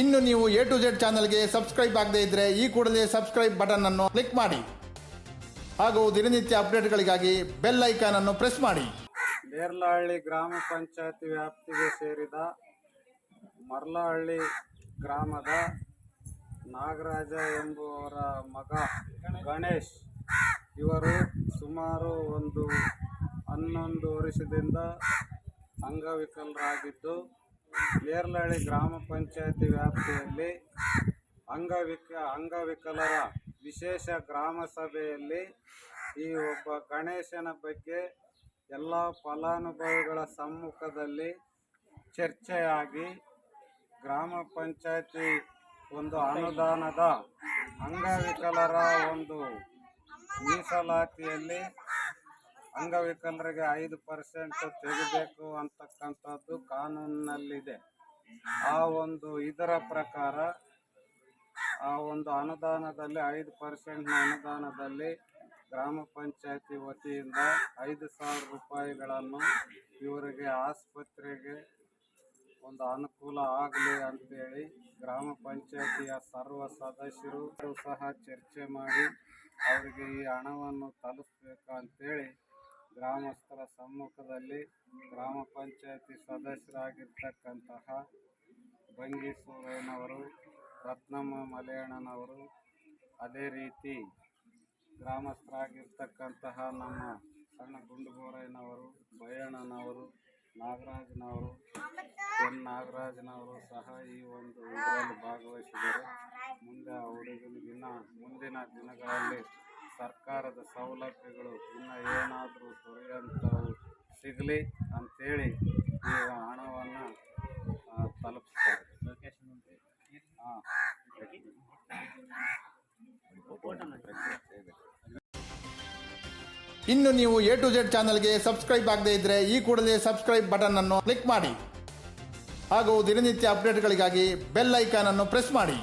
ಇನ್ನು ನೀವು A to Z ಚಾನಲ್ಗೆ ಸಬ್ಸ್ಕ್ರೈಬ್ ಆಗದೇ ಇದ್ರೆ ಈ ಕೂಡಲೇ ಸಬ್ಸ್ಕ್ರೈಬ್ ಬಟನ್ ಅನ್ನು ಕ್ಲಿಕ್ ಮಾಡಿ. ಹಾಗೂ ದಿನನಿತ್ಯ ಅಪ್ಡೇಟ್ಗಳಿಗಾಗಿ ಬೆಲ್ ಐಕಾನ್ ಅನ್ನು ಪ್ರೆಸ್ ಮಾಡಿ. ನೇರ್ಲಹಳ್ಳಿ ಗ್ರಾಮ ಪಂಚಾಯತಿ ವ್ಯಾಪ್ತಿಗೆ ಸೇರಿದ ಮರ್ಲಹಳ್ಳಿ ಗ್ರಾಮದ ನಾಗರಾಜ ಎಂಬುವರ ಮಗ ಗಣೇಶ್, ಇವರು ಸುಮಾರು ಒಂದು ಹನ್ನೊಂದು ವರ್ಷದಿಂದ ಅಂಗವಿಕಲರಾಗಿದ್ದು ನೇರ್ಲಹಳ್ಳಿ ಗ್ರಾಮ ಪಂಚಾಯತಿ ವ್ಯಾಪ್ತಿಯಲ್ಲಿ ಅಂಗವಿಕ, ಅಂಗವಿಕಲರ ವಿಶೇಷ ಗ್ರಾಮ ಸಭೆಯಲ್ಲಿ ಈ ಒಬ್ಬ ಗಣೇಶನ ಬಗ್ಗೆ ಎಲ್ಲ ಫಲಾನುಭವಿಗಳ ಸಮ್ಮುಖದಲ್ಲಿ ಚರ್ಚೆಯಾಗಿ ಗ್ರಾಮ ಪಂಚಾಯತಿ ಒಂದು ಅನುದಾನದ ಅಂಗವಿಕಲರ ಒಂದು ಮೀಸಲಾತಿಯಲ್ಲಿ ಅಂಗವಿಕಲರಿಗೆ ಐದು ಪರ್ಸೆಂಟ್ ತೆಗಿಬೇಕು ಅಂತಕ್ಕಂಥದ್ದು ಕಾನೂನಿನಲ್ಲಿದೆ. ಆ ಒಂದು ಇದರ ಪ್ರಕಾರ ಆ ಒಂದು ಅನುದಾನದಲ್ಲಿ ಐದು ಪರ್ಸೆಂಟ್ನ ಅನುದಾನದಲ್ಲಿ ಗ್ರಾಮ ಪಂಚಾಯತಿ ವತಿಯಿಂದ ಐದು ಸಾವಿರ ರೂಪಾಯಿಗಳನ್ನು ಇವರಿಗೆ ಆಸ್ಪತ್ರೆಗೆ ಒಂದು ಅನುಕೂಲ ಆಗಲಿ ಅಂತೇಳಿ ಗ್ರಾಮ ಪಂಚಾಯತಿಯ ಸರ್ವ ಸದಸ್ಯರು ಸಹ ಚರ್ಚೆ ಮಾಡಿ ಅವರಿಗೆ ಈ ಹಣವನ್ನು ತಲುಪಬೇಕು ಅಂತೇಳಿ ಗ್ರಾಮಸ್ಥರ ಸಮ್ಮುಖದಲ್ಲಿ ಗ್ರಾಮ ಪಂಚಾಯತಿ ಸದಸ್ಯರಾಗಿರ್ತಕ್ಕಂತಹ ಬಂಗೀಸೂರಯ್ಯನವರು ರತ್ನಮ್ಮ ಮಲಯಣ್ಣನವರು, ಅದೇ ರೀತಿ ಗ್ರಾಮಸ್ಥರಾಗಿರ್ತಕ್ಕಂತಹ ನಮ್ಮ ಸಣ್ಣ ಗುಂಡುಗೋರಯ್ಯನವರು ಬಯ್ಯಣ್ಣನವರು ನಾಗರಾಜನವರು, ಎನ್ ನಾಗರಾಜನವರು ಸಹ ಈ ಒಂದು ಇದರಲ್ಲಿ ಭಾಗವಹಿಸಿದರು. ಮುಂದೆ ಆ ದಿನ ಮುಂದಿನ ದಿನಗಳಲ್ಲಿ ಸರ್ಕಾರದ ಸೌಲಭ್ಯಗಳು ಇನ್ನು ಏನಾದರೂ ದೊರೆಯುವಂಥವು ಸಿಗಲಿ ಅಂತೇಳಿ ಈ ಹಣವನ್ನು ತಲುಪಿಸ್ತಾರೆ. ಹಾಂ. ಇನ್ನು ನೀವು ಎ ಟು ಜೆಡ್ ಚಾನಲ್ಗೆ ಸಬ್ಸ್ಕ್ರೈಬ್ ಆಗದೇ ಇದ್ದರೆ ಈ ಕೂಡಲೇ ಸಬ್ಸ್ಕ್ರೈಬ್ ಬಟನ್ ಅನ್ನು ಕ್ಲಿಕ್ ಮಾಡಿ. ಹಾಗೂ ದಿನನಿತ್ಯ ಅಪ್ಡೇಟ್ಗಳಿಗಾಗಿ ಬೆಲ್ ಐಕಾನ್ ಅನ್ನು ಪ್ರೆಸ್ ಮಾಡಿ.